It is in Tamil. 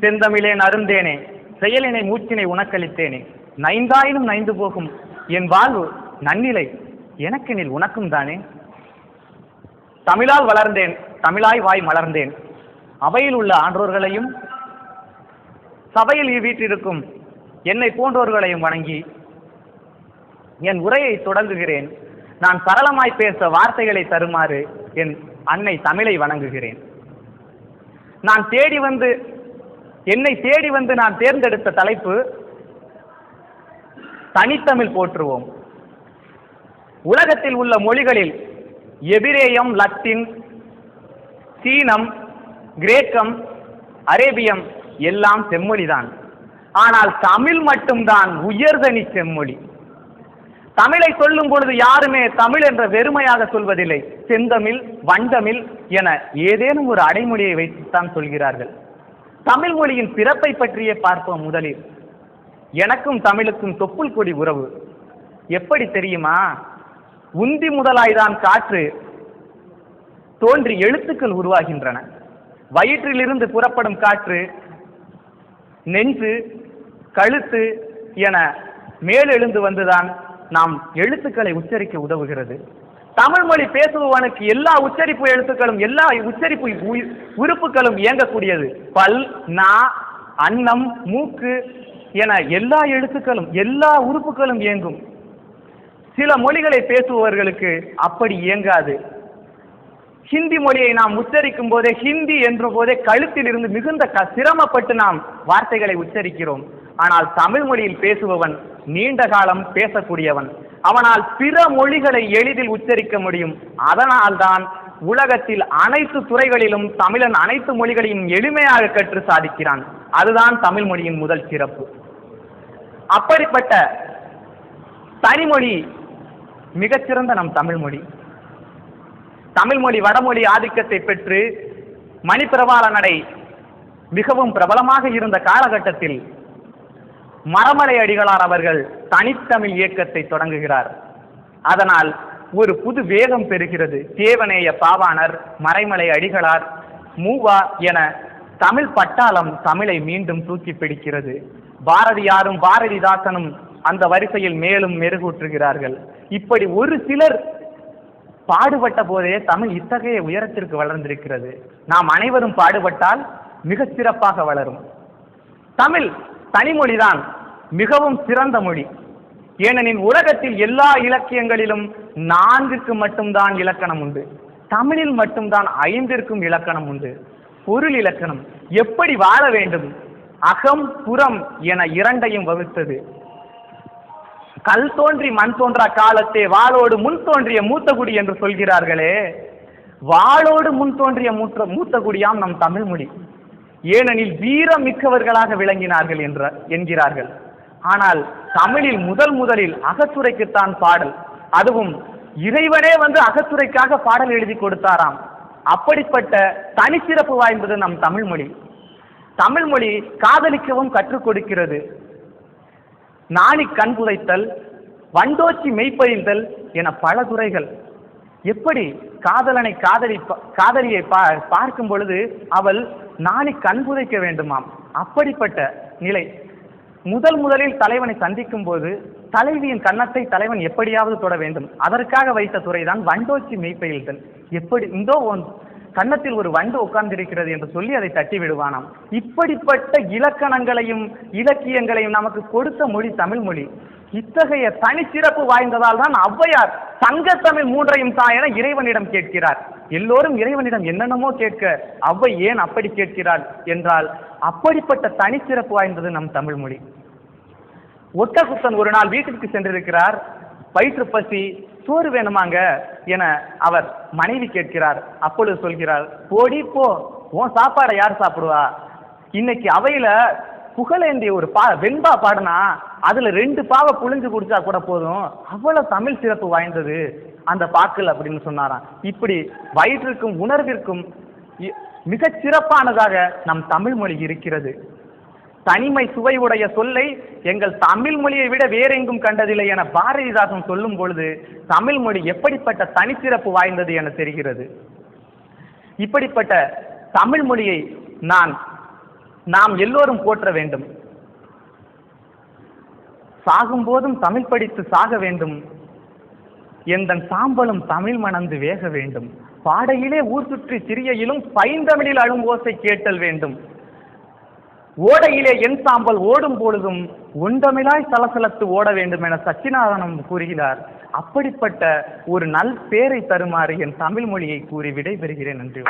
செந்தமிழேன் அருந்தேனே செயலினை மூச்சினை உனக்களித்தேனே. நைந்தாயினும் நைந்து போகும் என் வாழ்வு நன்னிலை எனக்கெனில் உனக்கும் தானே? தமிழால் வளர்ந்தேன் தமிழாய் வாய் மலர்ந்தேன். அவையில் உள்ள ஆன்றோர்களையும் சபையில் வீற்றிருக்கும் என்னை போன்றோர்களையும் வணங்கி என் உரையை தொடங்குகிறேன். நான் சரளமாய் பேச வார்த்தைகளை தருமாறு என் அன்னை தமிழை வணங்குகிறேன். நான் தேடி வந்து என்னை தேடி வந்து நான் தேர்ந்தெடுத்த தலைப்பு தனித்தமிழ் போற்றுவோம். உலகத்தில் உள்ள மொழிகளில் எபிரேயம் லத்தீன் சீனம் கிரேக்கம் அரேபியம் எல்லாம் செம்மொழிதான். ஆனால் தமிழ் மட்டும்தான் உயர்தனி செம்மொழி. தமிழை சொல்லும் பொழுது யாருமே தமிழ் என்ற வெறுமையாக சொல்வதில்லை. செந்தமிழ் வண்டமிழ் என ஏதேனும் ஒரு அடைமொழியை வைத்துத்தான் சொல்கிறார்கள். தமிழ் மொழியின் பிறப்பை பற்றியே பார்ப்போம் முதலில். எனக்கும் தமிழுக்கும் தொப்புள் கொடி உறவு. எப்படி தெரியுமா? உந்தி முதலாய்தான் காற்று தோன்றி எழுத்துக்கள் உருவாகின்றன. வயிற்றிலிருந்து புறப்படும் காற்று நெஞ்சு கழுத்து என மேலெழுந்து வந்துதான் நாம் எழுத்துக்களை உச்சரிக்க உதவுகிறது. தமிழ் மொழி பேசுபவனுக்கு எல்லா உச்சரிப்பு எழுத்துக்களும் எல்லா உச்சரிப்பு உறுப்புகளும் இயங்கக்கூடியது. பல் நா அன்னம் மூக்கு என எல்லா எழுத்துக்களும் எல்லா உறுப்புகளும் இயங்கும். சில மொழிகளை பேசுபவர்களுக்கு அப்படி இயங்காது. ஹிந்தி மொழியை நாம் உச்சரிக்கும் போதே ஹிந்தி என்ற போதே கழுத்தில் இருந்து மிகுந்த க- சிரமப்பட்டு நாம் வார்த்தைகளை உச்சரிக்கிறோம். ஆனால் தமிழ் மொழியில் பேசுபவன் நீண்ட காலம் பேசக்கூடியவன். அவனால் பிற மொழிகளை எளிதில் உச்சரிக்க முடியும். அதனால்தான் உலகத்தில் அனைத்து துறைகளிலும் தமிழன் அனைத்து மொழிகளையும் எளிமையாக கற்று சாதிக்கிறான். அதுதான் தமிழ் மொழியின் முதல் சிறப்பு. அப்படிப்பட்ட தனிமொழி மிகச்சிறந்த நம் தமிழ் மொழி. தமிழ் மொழி வடமொழி ஆதிக்கத்தை பெற்று மணிப்பிரவாள நடை மிகவும் பிரபலமாக இருந்த காலகட்டத்தில் மரமலை அடிகளார் அவர்கள் தனித்தமிழ் இயக்கத்தை தொடங்குகிறார். அதனால் ஒரு புது வேகம் பெறுகிறது. தேவநேய பாவாணர் மறைமலை அடிகளார் மூவா என தமிழ் பட்டாளம் தமிழை மீண்டும் தூக்கி பிடிக்கிறது. பாரதியாரும் பாரதிதாசனும் அந்த வரிசையில் மேலும் மெருகூற்றுகிறார்கள். இப்படி ஒரு சிலர் பாடுபட்ட போதே தமிழ் இத்தகைய உயரத்திற்கு வளர்ந்திருக்கிறது. நாம் அனைவரும் பாடுபட்டால் மிக சிறப்பாக வளரும். தமிழ் தனிமொழிதான் மிகவும் சிறந்த மொழி. ஏனெனில் உலகத்தில் எல்லா இலக்கியங்களிலும் நான்குக்கு மட்டும்தான் இலக்கணம் உண்டு. தமிழில் மட்டும்தான் ஐந்திற்கும் இலக்கணம் உண்டு. பொருள் இலக்கணம் எப்படி வாழ வேண்டும்? அகம் புறம் என இரண்டையும் வகுத்தது. கல் தோன்றி மண் தோன்றா காலத்தே வாளோடு முன் தோன்றிய மூத்த குடி என்று சொல்கிறார்களே. வாளோடு முன் தோன்றிய மூத்த மூத்த குடியாம் நம் தமிழ் மொழி. ஏனெனில் வீரம் மிக்கவர்களாக விளங்கினார்கள் என்ற என்கிறார்கள். ஆனால் தமிழில் முதல் முதலில் அகத்துறைக்குத்தான் பாடல். அதுவும் இறைவனே வந்து அகத்துறைக்காக பாடல் எழுதி கொடுத்தாராம். அப்படிப்பட்ட தனிச்சிறப்பு வாய்ந்தது நம் தமிழ் மொழி. தமிழ் மொழி காதலிக்கவும் கற்றுக் கொடுக்கிறது. நாணி கண் புதைத்தல் வண்டோச்சி மெய்ப்பறிந்தல் என பல துறைகள். எப்படி காதலனை காதலி காதலியை பா பார்க்கும் பொழுது அவள் நாளை கண் புதைக்க வேண்டுமாம். அப்படிப்பட்ட நிலை. முதல் முதலில் தலைவனை சந்திக்கும் போது தலைவியின் கன்னத்தை தலைவன் எப்படியாவது தொட வேண்டும். அதற்காக வைத்த துறைதான் வண்டோச்சி மெய்ப்பெயில்தல் எப்படி இந்தோ ஒன் கன்னத்தில் ஒரு வண்டு உட்கார்ந்திருக்கிறது என்று சொல்லி அதை தட்டி விடுவானாம். இப்படிப்பட்ட இலக்கணங்களையும் இலக்கியங்களையும் நமக்கு கொடுத்த மொழி தமிழ் மொழி. இத்தகைய தனிச்சிறப்பு வாய்ந்ததால் தான் ஔவையார் சங்கத்தமிழ் மூன்றையும் தான் என இறைவனிடம் கேட்கிறார். எல்லோரும் இறைவனிடம் என்னென்னமோ கேட்க ஔவை ஏன் அப்படி கேட்கிறாள் என்றால் அப்படிப்பட்ட தனிச்சிறப்பு வாய்ந்தது நம் தமிழ் மொழி. ஒட்டகுத்தன் ஒரு நாள் வீட்டிற்கு சென்றிருக்கிறார். வயிற்று பசி சோறு வேணுமாங்க என அவர் மனைவி கேட்கிறார். அப்பொழுது சொல்கிறார் போடி போ. உன் சாப்பாடை யார் சாப்பிடுவா? இன்னைக்கு அவையில புகழேந்திய ஒரு பா வெண்பா பாடினா அதுல ரெண்டு பாவை புழிஞ்சு குடிச்சா கூட போதும். அவ்வளவு தமிழ் சிறப்பு வாய்ந்தது அந்த பாக்கள் அப்படின்னு சொன்னாராம். இப்படி வயிற்றுக்கும் உணர்விற்கும் இ- மிகச் சிறப்பானதாக நம் தமிழ் மொழி இருக்கிறது. தனிமை சுவை உடைய சொல்லை எங்கள் தமிழ் மொழியை விட வேறெங்கும் கண்டதில்லை என பாரதிதாசன் சொல்லும் பொழுது தமிழ் மொழி எப்படிப்பட்ட தனிச்சிறப்பு வாய்ந்தது என தெரிகிறது. இப்படிப்பட்ட தமிழ் மொழியை நான் நாம் எல்லோரும் போற்ற வேண்டும். சாகும்போதும் தமிழ் படித்து சாக வேண்டும். எந்தன் சாம்பலும் தமிழ் மணந்து வேக வேண்டும். பாடையிலே ஊர் சுற்றி சிறியையிலும் பைந்தமிழில் அழும் ஓசை கேட்டல் வேண்டும். ஓடையிலே என் சாம்பல் ஓடும் பொழுதும் ஒன்றமிழாய் சலசலத்து ஓட வேண்டும் என சச்சினாதனம் கூறுகிறார். அப்படிப்பட்ட ஒரு நல் பேரை தருமாறு என் தமிழ் மொழியை கூறி விடைபெறுகிறேன் நன்றி.